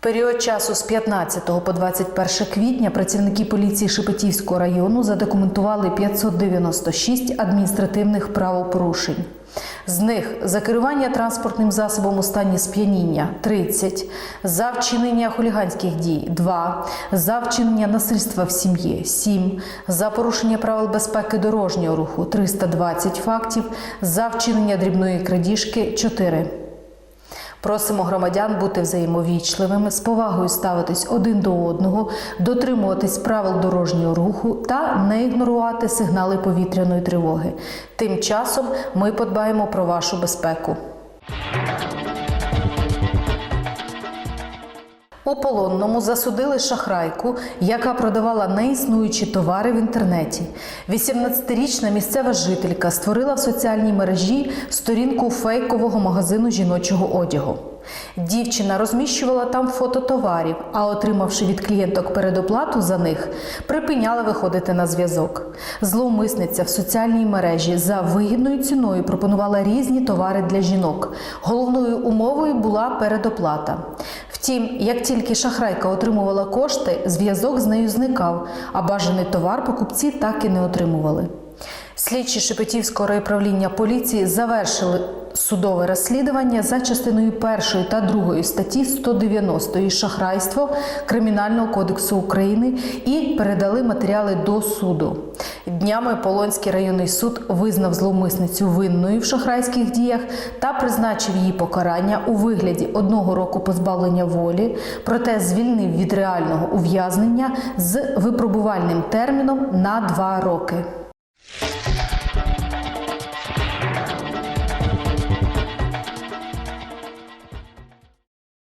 період часу з 15 по 21 квітня працівники поліції Шепетівського району задокументували 596 адміністративних правопорушень. З них за керування транспортним засобом у стані сп'яніння 30, за вчинення хуліганських дій 2, за вчинення насильства в сім'ї 7, за порушення правил безпеки дорожнього руху 320 фактів, за вчинення дрібної крадіжки 4. Просимо громадян бути взаємовічливими, з повагою ставитись один до одного, дотримуватись правил дорожнього руху та не ігнорувати сигнали повітряної тривоги. Тим часом ми подбаємо про вашу безпеку. У полонному засудили шахрайку, яка продавала неіснуючі товари в інтернеті. 18-річна місцева жителька створила в соціальній мережі сторінку фейкового магазину жіночого одягу. Дівчина розміщувала там фото товарів, а отримавши від клієнток передоплату за них, припиняла виходити на зв'язок. Зловмисниця в соціальній мережі за вигідною ціною пропонувала різні товари для жінок. Головною умовою була передоплата. Втім, як тільки шахрайка отримувала кошти, зв'язок з нею зникав, а бажаний товар покупці так і не отримували. Слідчі Шепетівського райправління поліції завершили судове розслідування за частиною першої та другої статті 190 шахрайство Кримінального кодексу України і передали матеріали до суду. Днями Полонський районний суд визнав зловмисницю винною в шахрайських діях та призначив її покарання у вигляді одного року позбавлення волі, проте звільнив від реального ув'язнення з випробувальним терміном на два роки.